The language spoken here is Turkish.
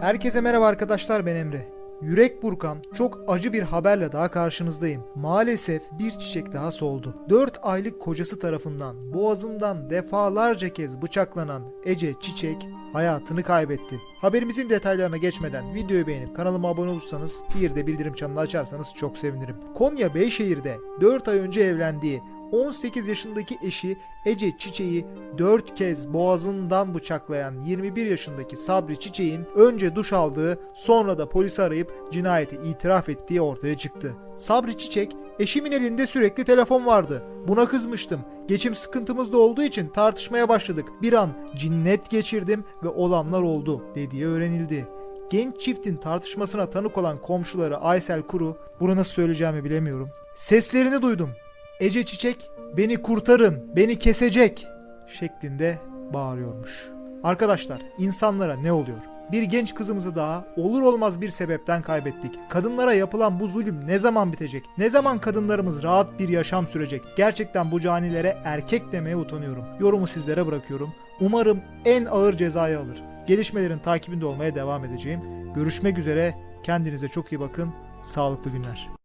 Herkese merhaba arkadaşlar ben Emre. Yürek burkan çok acı bir haberle daha karşınızdayım. Maalesef bir çiçek daha soldu. 4 aylık kocası tarafından boğazından defalarca kez bıçaklanan Ece Çiçek hayatını kaybetti. Haberimizin detaylarına geçmeden videoyu beğenip kanalıma abone olursanız bir de bildirim çanını açarsanız çok sevinirim. Konya Beyşehir'de 4 ay önce evlendiği 18 yaşındaki eşi Ece Çiçek'i 4 kez boğazından bıçaklayan 21 yaşındaki Sabri Çiçek'in önce duş aldığı sonra da polisi arayıp cinayeti itiraf ettiği ortaya çıktı. Sabri Çiçek eşimin elinde sürekli telefon vardı. Buna kızmıştım. Geçim sıkıntımız da olduğu için tartışmaya başladık. Bir an cinnet geçirdim ve olanlar oldu dediği öğrenildi. Genç çiftin tartışmasına tanık olan komşuları Aysel Kuru, bunu nasıl söyleyeceğimi bilemiyorum. Seslerini duydum. Ece Çiçek beni kurtarın, beni kesecek şeklinde bağırıyormuş. Arkadaşlar insanlara ne oluyor? Bir genç kızımızı daha olur olmaz bir sebepten kaybettik. Kadınlara yapılan bu zulüm ne zaman bitecek? Ne zaman kadınlarımız rahat bir yaşam sürecek? Gerçekten bu canilere erkek demeye utanıyorum. Yorumu sizlere bırakıyorum. Umarım en ağır cezayı alır. Gelişmelerin takibinde olmaya devam edeceğim. Görüşmek üzere. Kendinize çok iyi bakın. Sağlıklı günler.